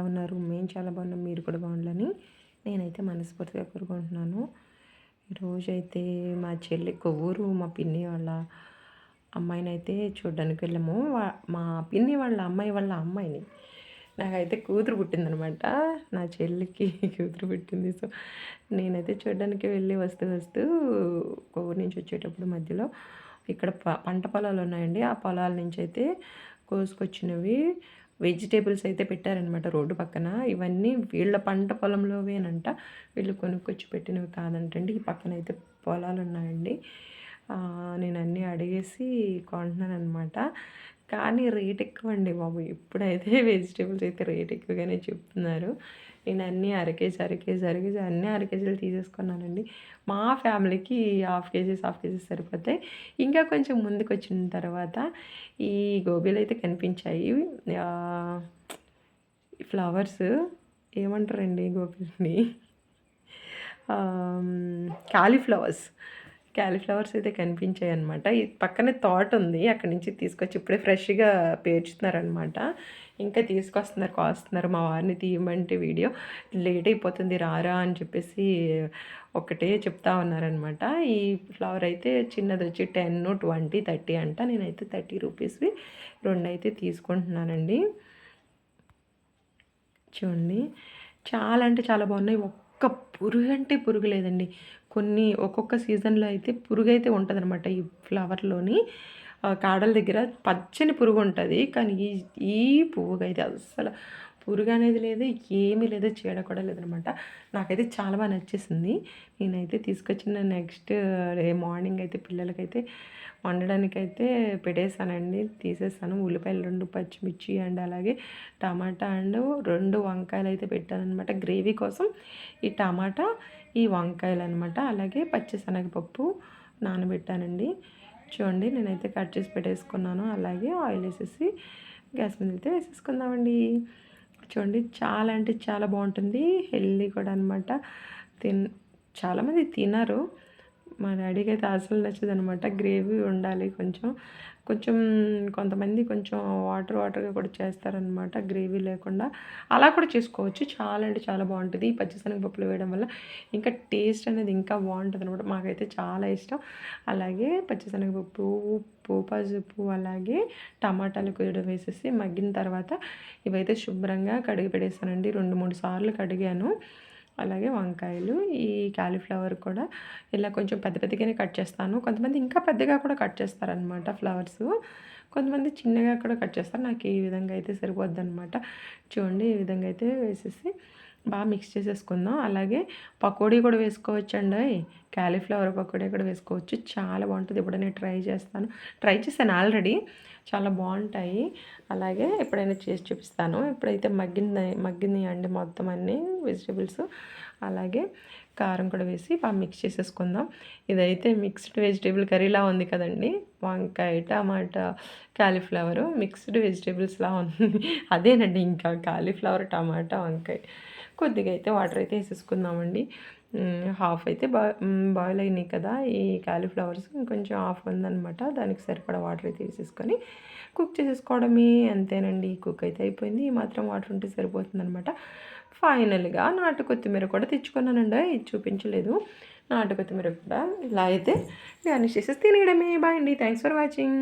ఎలా ఉన్నారు మేము చాలా బాగున్నాం మీరు కూడా బాగుండాలని నేనైతే మనస్ఫూర్తిగా కోరుకుంటున్నాను. ఈరోజైతే మా చెల్లి కొవ్వూరు మా పిన్ని వాళ్ళ అమ్మాయిని అయితే చూడడానికి వెళ్ళాము. మా పిన్ని వాళ్ళ అమ్మాయి వాళ్ళ అమ్మాయిని. నాకైతే కూతురు పుట్టిందనమాట. నా చెల్లికి కూతురు పుట్టింది. సో నేనైతే చూడడానికి వెళ్ళి వస్తూ వస్తూ కొవ్వూరు నుంచి వచ్చేటప్పుడు మధ్యలో ఇక్కడ పంట పొలాలు ఉన్నాయండి. ఆ పొలాల నుంచి అయితే కోసుకొచ్చినవి వెజిటేబుల్స్ అయితే పెట్టారనమాట రోడ్డు పక్కన. ఇవన్నీ వీళ్ళ పంట పొలంలోవేనంట. వీళ్ళు కొనుక్కొచ్చి పెట్టినవి కాదంటండి. ఈ పక్కన అయితే పొలాలు ఉన్నాయండి నేను అన్నీ అడిగేసి కొంటున్నాను అనమాట కానీ రేట్ ఎక్కువ అండి బాబు. ఇప్పుడైతే వెజిటేబుల్స్ అయితే రేట్ ఎక్కువగానే చెప్తున్నారు. నేను అన్నీ అరకేజీ అరకేజీ అరకేజీ అన్నీ అరకేజీలు తీసేసుకున్నానండి. మా ఫ్యామిలీకి హాఫ్ కేజీస్ హాఫ్ కేజీస్ సరిపోతాయి. ఇంకా కొంచెం ముందుకు వచ్చిన తర్వాత ఈ గోబీలు అయితే కనిపించాయి ఫ్లవర్స్ ఏమంటారండి గోబీలని? కాలీఫ్లవర్స్. క్యాలీఫ్లవర్స్ అయితే కనిపించాయి అనమాట పక్కనే తోట ఉంది. అక్కడి నుంచి తీసుకొచ్చి ఇప్పుడే ఫ్రెష్గా పేర్చుతున్నారనమాట ఇంకా తీసుకొస్తున్నారు కాస్తున్నారు. మా వారిని తీయమంటే వీడియో లేట్ అయిపోతుంది రారా అని చెప్పేసి ఒకటే చెప్తా ఉన్నారనమాట ఈ ఫ్లవర్ అయితే చిన్నది వచ్చి టెన్ ట్వంటీ థర్టీ అంట. నేనైతే థర్టీ రూపీస్వి రెండు అయితే తీసుకుంటున్నానండి. చూడండి. చాలా అంటే చాలా బాగున్నాయి. ఒక్క పురుగు అంటే పురుగు లేదండి. కొన్ని ఒక్కొక్క సీజన్లో అయితే పురుగు అయితే ఉంటుంది అనమాట ఈ ఫ్లవర్లోని. కాడల దగ్గర పచ్చని పురుగు ఉంటుంది. కానీ ఈ ఈ పువ్వుగా అయితే అస్సలు పురుగు అనేది లేదు ఏమీ లేదు చీడ కూడా లేదనమాట. నాకైతే చాలా బాగా నచ్చేసింది. నేనైతే తీసుకొచ్చిన నెక్స్ట్ డే మార్నింగ్ అయితే పిల్లలకైతే వండడానికైతే పెట్టేశానండి. తీసేసాను ఉల్లిపాయలు రెండు పచ్చిమిర్చి అండ్ అలాగే టమాటా అండ్ రెండు వంకాయలు అయితే పెట్టానమాట గ్రేవీ కోసం ఈ టమాటా ఈ వంకాయలు అనమాట. అలాగే పచ్చిశనగపప్పు నానబెట్టానండి. చూడండి నేనైతే కట్ చేసి పెట్టేసుకున్నాను. అలాగే ఆయిల్ వేసేసి గ్యాస్ మీద అయితే వేసేసుకుందామండి. చూడండి. చాలా అంటే చాలా బాగుంటుంది. హెల్దీ కూడా అనమాట తిన్ చాలామంది తినరు. మా డాడీకి అయితే అసలు నచ్చదు అనమాట గ్రేవీ ఉండాలి కొంచెం. కొంచెం కొంతమంది కొంచెం వాటర్ వాటర్గా కూడా చేస్తారనమాట గ్రేవీ లేకుండా. అలా కూడా చేసుకోవచ్చు. చాలా అంటే చాలా బాగుంటుంది. ఈ పచ్చిశనగపప్పులు వేయడం వల్ల ఇంకా టేస్ట్ అనేది ఇంకా బాగుంటుంది అనమాట మాకైతే చాలా ఇష్టం. అలాగే పచ్చిశనగపప్పు ఉప్పు పసుపు అలాగే టమాటాలు కూడా వేసేసి మగ్గిన తర్వాత ఇవైతే శుభ్రంగా కడిగి పెడేసానండి రెండు మూడు సార్లు కడిగాను. అలాగే వంకాయలు ఈ క్యాలీఫ్లవర్ కూడా. ఇలా కొంచెం పెద్ద పెద్దగానే కట్ చేస్తాను. కొంతమంది ఇంకా పెద్దగా కూడా కట్ చేస్తారనమాట ఫ్లవర్స్. కొంతమంది చిన్నగా కూడా కట్ చేస్తారు. నాకు ఈ విధంగా అయితే సరిపోద్ది అనమాట చూడండి ఈ విధంగా అయితే వేసేసి బాగా మిక్స్ చేసేసుకుందాం. అలాగే పకోడీ కూడా వేసుకోవచ్చు అండి క్యాలీఫ్లవర్ పకోడీ కూడా వేసుకోవచ్చు. చాలా బాగుంటుంది. ఎప్పుడైనా ట్రై చేస్తాను. ట్రై చేశాను ఆల్రెడీ చాలా బాగుంటాయి. అలాగే ఎప్పుడైనా చేసి చూపిస్తాను. ఇప్పుడైతే మగ్గింది మగ్గింది అండి మొత్తం అన్ని వెజిటేబుల్స్ అలాగే కారం కూడా వేసి బాగా మిక్స్ చేసేసుకుందాం. ఇదైతే మిక్స్డ్ వెజిటేబుల్ కర్రీలా ఉంది కదండి. వంకాయ టమాటా క్యాలీఫ్లవరు మిక్స్డ్ వెజిటేబుల్స్లా ఉంది. అదేనండి ఇంకా. కాలీఫ్లవర్ టమాటా వంకాయ. కొద్దిగా అయితే వాటర్ అయితే వేసేసుకుందామండి. హాఫ్ అయితే బా బాయిల్ అయినాయి కదా ఈ కాలీఫ్లవర్స్ ఇంకొంచెం హాఫ్ ఉందనమాట దానికి సరిపడా వాటర్ అయితే వేసేసుకొని కుక్ చేసేసుకోవడమే అంతేనండి. కుక్ అయితే అయిపోయింది ఈ మాత్రం వాటర్ ఉంటే సరిపోతుందనమాట ఫైనల్గా నాటు కొత్తిమీర కూడా తెచ్చుకున్నానండి ఇది చూపించలేదు. నాటు కొత్తిమీర కూడా ఇలా అయితే గార్నిష్ చేసేసి తినేయడమే. బాయ్ అండి థ్యాంక్స్ ఫర్ వాచింగ్